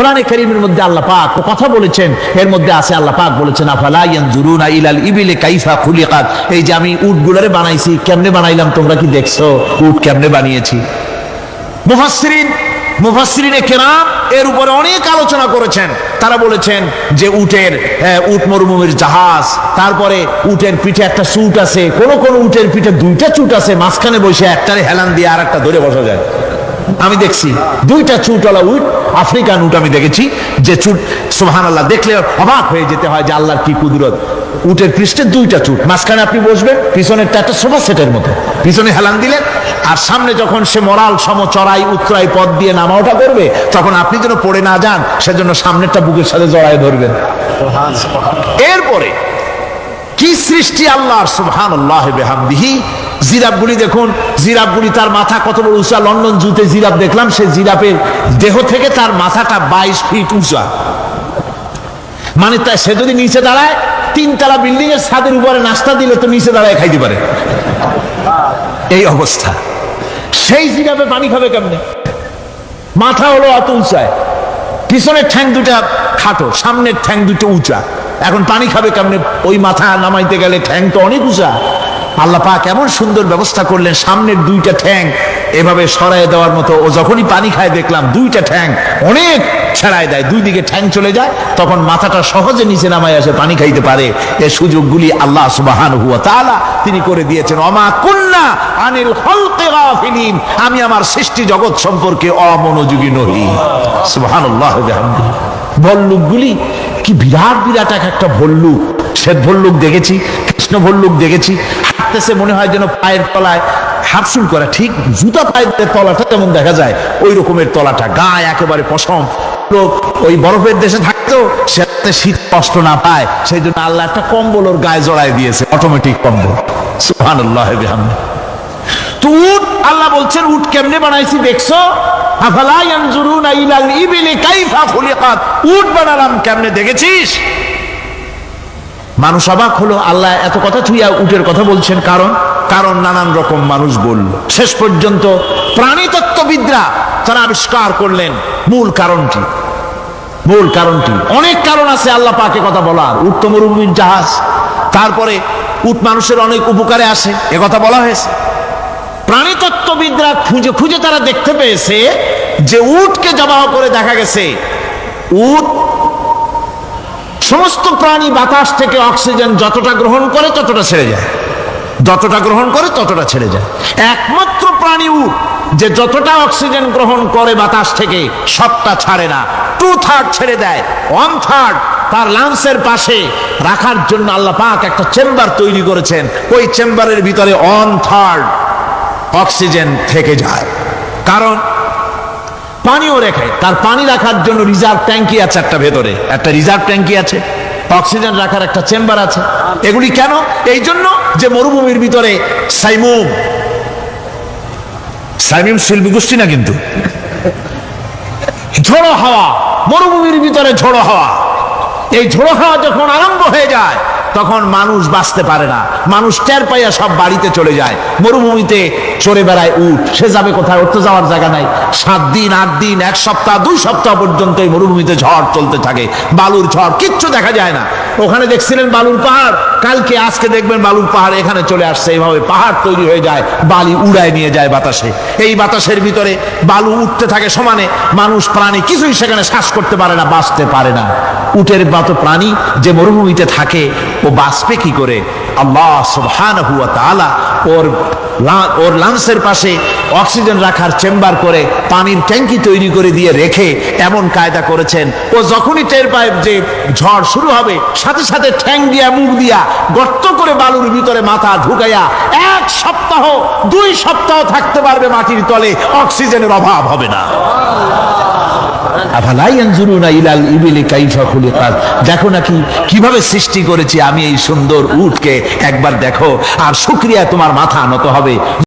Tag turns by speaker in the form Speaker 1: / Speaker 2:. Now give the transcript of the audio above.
Speaker 1: কোরআনে করিমের মধ্যে আল্লাহ পাক কথা বলেছেন, এর মধ্যে আছে আল্লাহ পাক বলেছেন, আফালা ইয়ানজুরুনা ইলাল ইবিলি কাইফা খুলিকাত? এই যে আমি উটগুলোরে বানাইছি, কেমনে বানাইলাম তোমরা কি দেখছ? উট কেমনে বানিয়েছি? মুফাসসিরিন, মুফাসসিরিনে কেরাম এর উপরে অনেক আলোচনা করেছেন। তারা বলেছেন যে উটের উট মরুভূমির জাহাজ, তারপরে উটের পিঠে একটা চুট আছে, কোন কোন উটের পিঠে দুইটা চুট আছে, মাঝখানে বসে একটারে হেলান দিয়ে আর একটা ধরে বসা যায়। আমি দেখছি দুইটা চুটওয়ালা উট আফ্রিকান উট আমি দেখেছি যে চুট সুবহান আল্লাহ দেখলে অবাক হয়ে যেতে হয় যে আল্লাহর কি কুদরত। উটের পৃষ্ঠে দুইটা চুট মাঝখানে আপনি বসবেন পিছনের একটা সোফা সেটের মতো। পিছনে হেলান দিলেন আর সামনে যখন সে মরাল সম চড়াই উত্তরাই পথ দিয়ে নামা ওঠা করবে তখন আপনি যেন পড়ে না যান সেজন্য সামনেরটা বুকের সাথে জড়ায় ধরবেন। এরপরে কি সৃষ্টি আল্লাহর? সুবহান আল্লাহ বেহামদিহি। জিরাফগুলি দেখুন, জিরাফগুলি তার মাথা কত বড় উঁচা। লন্ডন জুতে জিরাফ দেখলাম সে জিরাফের দেহ থেকে তার মাথাটা বাইশ ফিট উঁচা। মানে তা সে যদি নিচে দাঁড়ায়, তিনতলা বিল্ডিং এর ছাদের উপরে নাস্তা দিলে তো নিচে দাঁড়ায় খাইতে পারে। এই অবস্থা। সেই জিরাফে পানি খাবে কেমনে? মাথা হলো অত উঁচায়। পিছনের ঠ্যাং দুটা খাটো, সামনের ঠ্যাং দুটো উঁচা। এখন পানি খাবে কেমনে? ওই মাথা নামাইতে গেলে ঠ্যাং তো অনেক উঁচা। আল্লাহ পাক এমন সুন্দর ব্যবস্থা করলেন, সামনের দুইটা ঠ্যাং এভাবে সরায় দেওয়ার মতো। ও যখনই পানি খায় দেখলাম দুইটা ঠ্যাং অনেক ছেড়ায় দেয়। দুই দিকে ঠ্যাং চলে যায়, তখন মাথাটা সহজে নিচে নামায় আসে পানি খাইতে পারে। এই সুযোগগুলি আল্লাহ সুবাহান হুয়া তাআলা তিনি করে দিয়েছেন। অমা কুন্না আনিল খলকে গাফিলিন। আমি আমার সৃষ্টি জগৎ সম্পর্কে অমনোযোগী নহি। সুবহানাল্লাহ, বিহামদিহি। ভল্লুকগুলি কি বিরাট বিরাট এক একটা ভল্লুক, শ্বেত ভল্লুক দেখেছি, কৃষ্ণ ভল্লুক দেখেছি, হাঁটতেছে মনে হয় যেন পায়ের তলায় হাফসুল করা, ঠিক জুতা পায়ের তলাটা যেমন দেখা যায়, ওই রকমের তলাটা, গায়ে একেবারে পশম, লোক ওই বরফের দেশে থাকতো সেটাতে শীত কষ্ট না পায়, সেই জন্য আল্লাহ একটা কম্বল ওর গায়ে জড়ায় দিয়েছে অটোমেটিক কম্বল। সুবহানাল্লাহ বিহামদিহি তো উট আল্লাহ বলছেন, উট কেমনে বানাইছি দেখছ? কেমনে দেখেছিস? মানুষ অবাক হলো, আল্লাহ এত কথা থুইয়া উটের কথা বলছেন, কারণ কারণ নানান রকম মানুষ বলল। শেষ পর্যন্ত প্রাণীতত্ত্ববিদরা তারা আবিষ্কার করলেন, মূল কারণটি। মূল কারণটি। অনেক কারণ আছে আল্লাহ পাকে কথা বলার। উট মরুভূমির জাহাজ। তারপরে উট মানুষের অনেক উপকারে আসে, এ কথা বলা হয়েছে। প্রাণীতত্ত্ববিদরা খুঁজে খুঁজে তারা দেখতে পেয়েছে যে উটকে জবাহ করে দেখা গেছে। উট সমস্ত প্রাণী বাতাস থেকে অক্সিজেন যতটা গ্রহণ করে ততটা ছেড়ে যায়। যতটা গ্রহণ করে ততটা ছেড়ে যায়। একমাত্র প্রাণী উট যে যতটা অক্সিজেন গ্রহণ করে বাতাস থেকে সবটা ছাড়ে না। টু থার্ড ছেড়ে দেয়। ওয়ান থার্ড তার লাংসের পাশে রাখার জন্য আল্লাহ পাক একটা চেম্বার তৈরি করেছেন। ওই চেম্বারের ভিতরে ওয়ান থার্ড অক্সিজেন থেকে যায়। কারণ পানিও রেখে, তার পানি রাখার জন্য রিজার্ভ ট্যাঙ্কি আছে একটা ভেতরে। একটা রিজার্ভ ট্যাঙ্কি আছে, অক্সিজেন রাখার একটা চেম্বার আছে। এগুলি কেন? এই জন্য যে মরুভূমির ভিতরে সাইমুম, সাইমিম শিল্পী গোষ্ঠী না কিন্তু? ঝোড়ো হাওয়া, মরুভূমির ভিতরে ঝোড়ো হাওয়া। এই ঝোড়ো হাওয়া যখন আরম্ভ হয়ে যায় তখন মানুষ বাঁচতে পারে না। মানুষ টের পাইয়া সব বাড়িতে চলে যায়। মরুভূমিতে চড়ে বেড়ায় উঠ সে যাবে কোথায়? ওর তো যাওয়ার জায়গা নাই। সাত দিন, আট দিন, এক সপ্তাহ, দুই সপ্তাহ পর্যন্ত এই মরুভূমিতে ঝড় চলতে থাকে। বালুর ঝড়, কিচ্ছু দেখা যায় না। ওখানে দেখছিলেন বালুর পাহাড়? কালকে, আজকে দেখবেন বালুর পাহাড় এখানে চলে আসছে। এইভাবে পাহাড় তৈরি হয়ে যায়, বালি উড়ায় নিয়ে যায় বাতাসে। এই বাতাসের ভিতরে বালু উঠতে থাকে সমানে। মানুষ প্রাণী কিছুই সেখানে শ্বাস করতে পারে না, বাঁচতে পারে না। উটের মতো প্রাণী যে মরুভূমিতে থাকে, ও বাঁচবে কি করে? আল্লাহ সুবহানাহু হুয়া তালা ওর ওর লাংসের পাশে অক্সিজেন রাখার চেম্বার করে পানির ট্যাঙ্কি তৈরি করে দিয়ে রেখে এমন কায়দা করেছেন। ও যখনই টের পায় যে ঝড় শুরু হবে, সাথে সাথে ঠ্যাং দিয়া, মুখ দিয়া, গর্ত করে বালুর ভিতরে মাথা ঢুকাইয়া এক সপ্তাহ, দুই সপ্তাহ থাকতে পারবে মাটির তলে, অক্সিজেনের অভাব হবে না। দেখো নাকি কীভাবে সৃষ্টি করেছি আমি এই সুন্দর উঠকে একবার দেখো, আর শুক্রিয়া তোমার মাথা নত হবে।